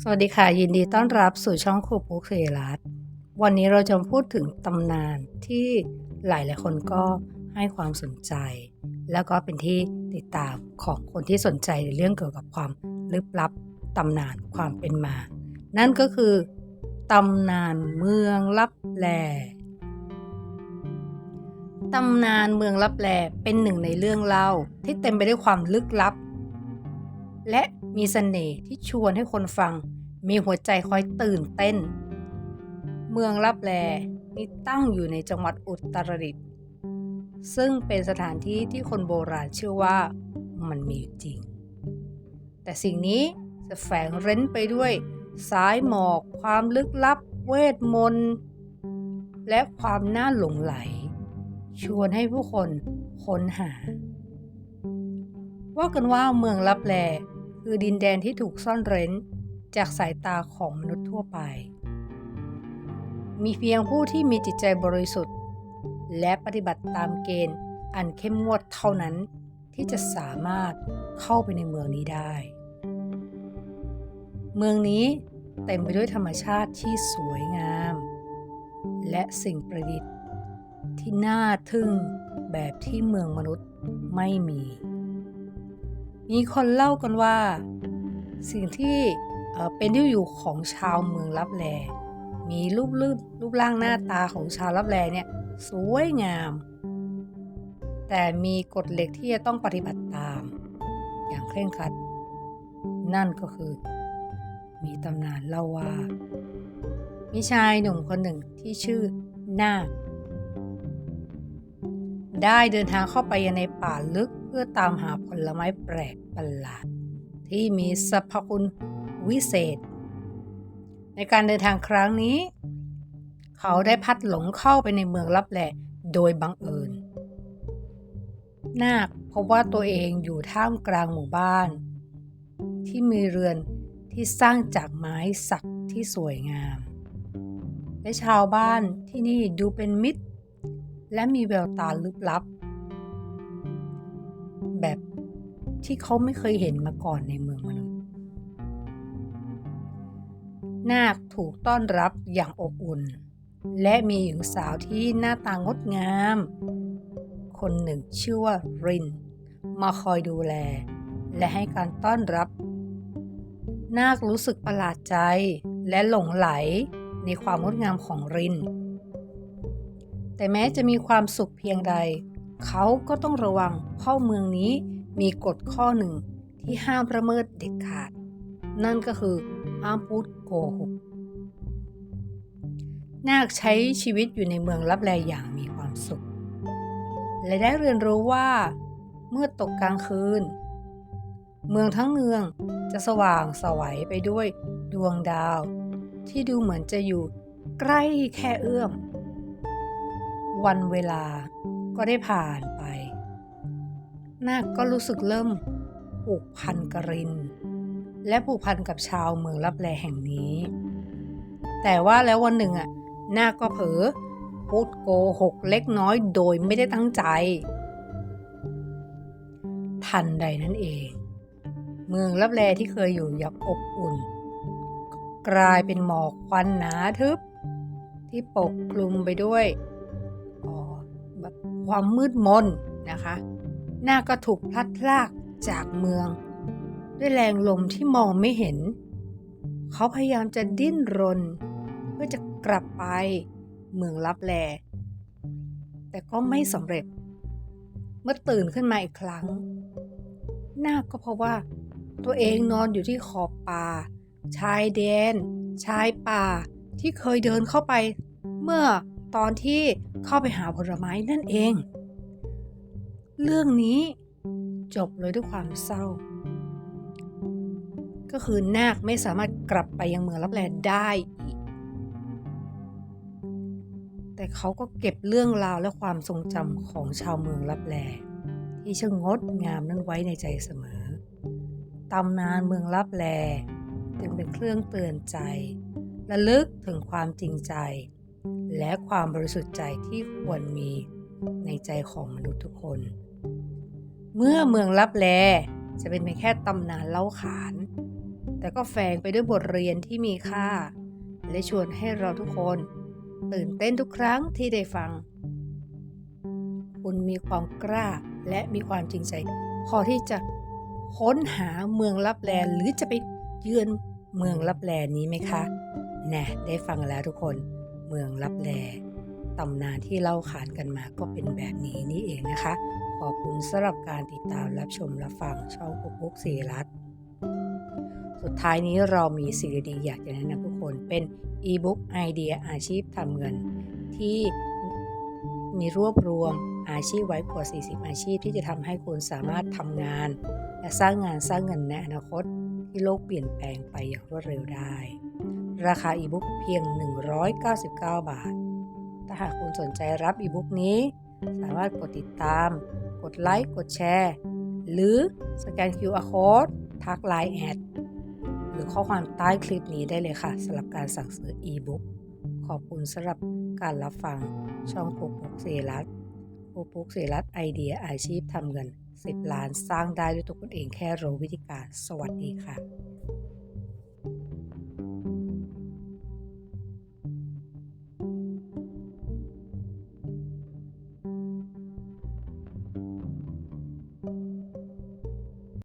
สวัสดีค่ะ ยินดีต้อนรับสู่ช่องครูปุ๊กเสยรัตวันนี้เราจะพูดถึงตำนานที่หลายหลายคนก็ให้ความสนใจ แล้วก็เป็นที่ติดตามของคนที่สนใจในเรื่องเกี่ยวกับความลึกลับตำนานความเป็นมา นั่นก็คือตำนานเมืองลับแลตำนานเมืองลับแลเป็นหนึ่งในเรื่องเล่าที่เต็มไปด้วยความลึกลับ และมีเสน่ห์ที่ชวนให้คนฟัง มีหัวใจคอยตื่นเต้น เมืองลับแลนี่ตั้งอยู่ในจังหวัดอุตรดิตถ์ซึ่งเป็นสถานที่ที่คนโบราณเชื่อว่ามันมีอยู่จริง แต่สิ่งนี้จะแฝงเร้นไปด้วยสายหมอก ความลึกลับ เวทมนต์ และความน่าหลงไหล ชวนให้ผู้คนค้นหา ว่ากันว่าเมืองลับแล คือดินแดนที่ถูกซ่อนเร้นจากสายตาของมนุษย์ทั่วไป มีเพียงผู้ที่มีจิตใจบริสุทธิ์ และปฏิบัติตามเกณฑ์อันเข้มงวดเท่านั้นที่จะสามารถเข้าไปในเมืองนี้ได้ เมืองนี้เต็มไปด้วยธรรมชาติที่สวยงาม และสิ่งประดิษฐ์ที่น่าทึ่งแบบที่เมืองมนุษย์ไม่มี มีคนเล่ากันว่า สิ่งที่เเป็นที่อยู่ของชาวเมืองลับแล มีรูปรูปรูปร่างหน้าตาของชาวลับแลเนี่ยสวยงาม แต่มีกฎเหล็กที่จะต้องปฏิบัติตาม อย่างเคร่งครัด นั่นก็คือ มีตำนานเล่าว่า มีชายหนุ่มคนหนึ่งที่ชื่อนาคได้เดินทางเข้าไปในป่าลึกเพื่อตามหาผลไม้แปลก ประหลาด ที่มีสรรพคุณวิเศษ ในการเดินทางครั้งนี้ เขาได้พัดหลงเข้าไปในเมืองลับแหลโดยบังเอิญนาคพบว่าตัวเองอยู่ท่ามกลางหมู่บ้าน ที่มีเรือนที่สร้างจากไม้สักที่สวยงาม และชาวบ้านที่นี่ดูเป็นมิตร และมีแววตาลึกลับ แบบ ที่เขาไม่เคยเห็นมาก่อนในเมืองมนุษย์ นาคถูกต้อนรับอย่างอบอุ่น และมีหญิงสาวที่หน้าตางดงาม คนหนึ่งชื่อว่าริน มาคอยดูแล และให้การต้อนรับ นาครู้สึกประหลาดใจและหลงไหลในความงดงามของริน แต่แม้จะมีความสุขเพียงใด เขาก็ต้องระวังเพราเมืองนี้ มีกฎข้อหนึ่งที่ห้ามประเมิดเด็ดขาด นั่นก็คือห้ามพูดโกหกนาคใช้ชีวิตอยู่ในเมืองลับแลอย่างมีความสุข และได้เรียนรู้ว่า เมื่อตกกลางคืน เมืองทั้งเมืองจะสว่างสวัยไปด้วยดวงดาว ที่ดูเหมือนจะอยู่ใกล้แค่เอื้อม วันเวลาก็ได้ผ่านไป นาคก็รู้สึกเริ่มผูกพันกบริน และผูกพันกับชาวเมืองลับแลแห่งนี้ แต่ว่าแล้ววันหนึ่งอะนาคก็เผลอพูดโกหกเล็กน้อยโดยไม่ได้ตั้งใจ ทันใดนั้นเอง เมืองลับแลที่เคยอยู่อย่างอบอุ่น กลายเป็นหมอกควันหนาทึบ ที่ปกคลุมไปด้วยแบบความมืดมนนะคะ น้าก็ถูกพลัดพรากจากเมือง ด้วยแรงลมที่มองไม่เห็น เขาพยายามจะดิ้นรน เพื่อจะกลับไปเมืองลับแล แต่ก็ไม่สำเร็จ เมื่อตื่นขึ้นมาอีกครั้ง นาคก็พบว่า ตัวเองนอนอยู่ที่ขอบป่า ชายแดน ชายป่าที่เคยเดินเข้าไป เมื่อตอนที่เข้าไปหาผลไม้นั่นเอง เรื่องนี้จบเลยด้วยความเศร้า ก็คือนาคไม่สามารถกลับไปยังเมืองลับแลได้อีก แต่เขาก็เก็บเรื่องราวและความทรงจำของชาวเมืองลับแลที่ช่างงดงามนั้นไว้ในใจเสมอ ตำนานเมืองลับแลจึงเป็นเครื่องเตือนใจระลึกถึงความจริงใจ และความบริสุทธิ์ใจที่ควรมีในใจของมนุษย์ทุกคน เมื่อเมืองลับแลจะเป็นเพียงแค่ตำนานเล่าขาน แต่ก็แฝงไปด้วยบทเรียนที่มีค่า และชวนให้เราทุกคน ตื่นเต้นทุกครั้งที่ได้ฟัง คุณมีความกล้าและมีความจริงใจพอที่จะค้นหาเมืองลับแลหรือจะไปเยือนเมืองลับแลนี้ไหมคะแน่ได้ฟังแล้วทุกคน เมืองลับแลตำนานที่เล่าขานกันมาก็เป็นแบบนี้นี่เองนะคะ ขอบคุณสำหรับการติดตามรับชมรับฟังช่องปุ๊กปุ๊กสีรัตสุดท้ายนี้เรามีสิ่งดีๆอยากจะแนะนำทุกคนเป็นอีบุ๊กไอเดียอาชีพทำเงิน ที่มีรวบรวมอาชีพไว้กว่า 40 อาชีพที่จะทำให้คุณสามารถทำงาน และสร้างงานสร้างเงินในอนาคตที่โลกเปลี่ยนแปลงไปอย่างรวดเร็วได้ ราคาอีบุ๊กเพียง 199 บาท ถ้าหากคุณสนใจรับอีบุ๊กนี้ สามารถกดติดตาม กดไลค์ กดแชร์ หรือสแกน QR code ทักไลน์แอดหรือข้อความใต้คลิปนี้ได้เลยค่ะสำหรับการสั่งซื้ออีบุ๊กขอบคุณสำหรับการรับฟังช่องปุ๊กปุ๊กเสรัตปุ๊กปุ๊กเสรัตไอเดียอาชีพทำเงิน 10 ล้านสร้างได้ด้วยตัวคุณเองแค่รู้วิธีการ สวัสดีค่ะ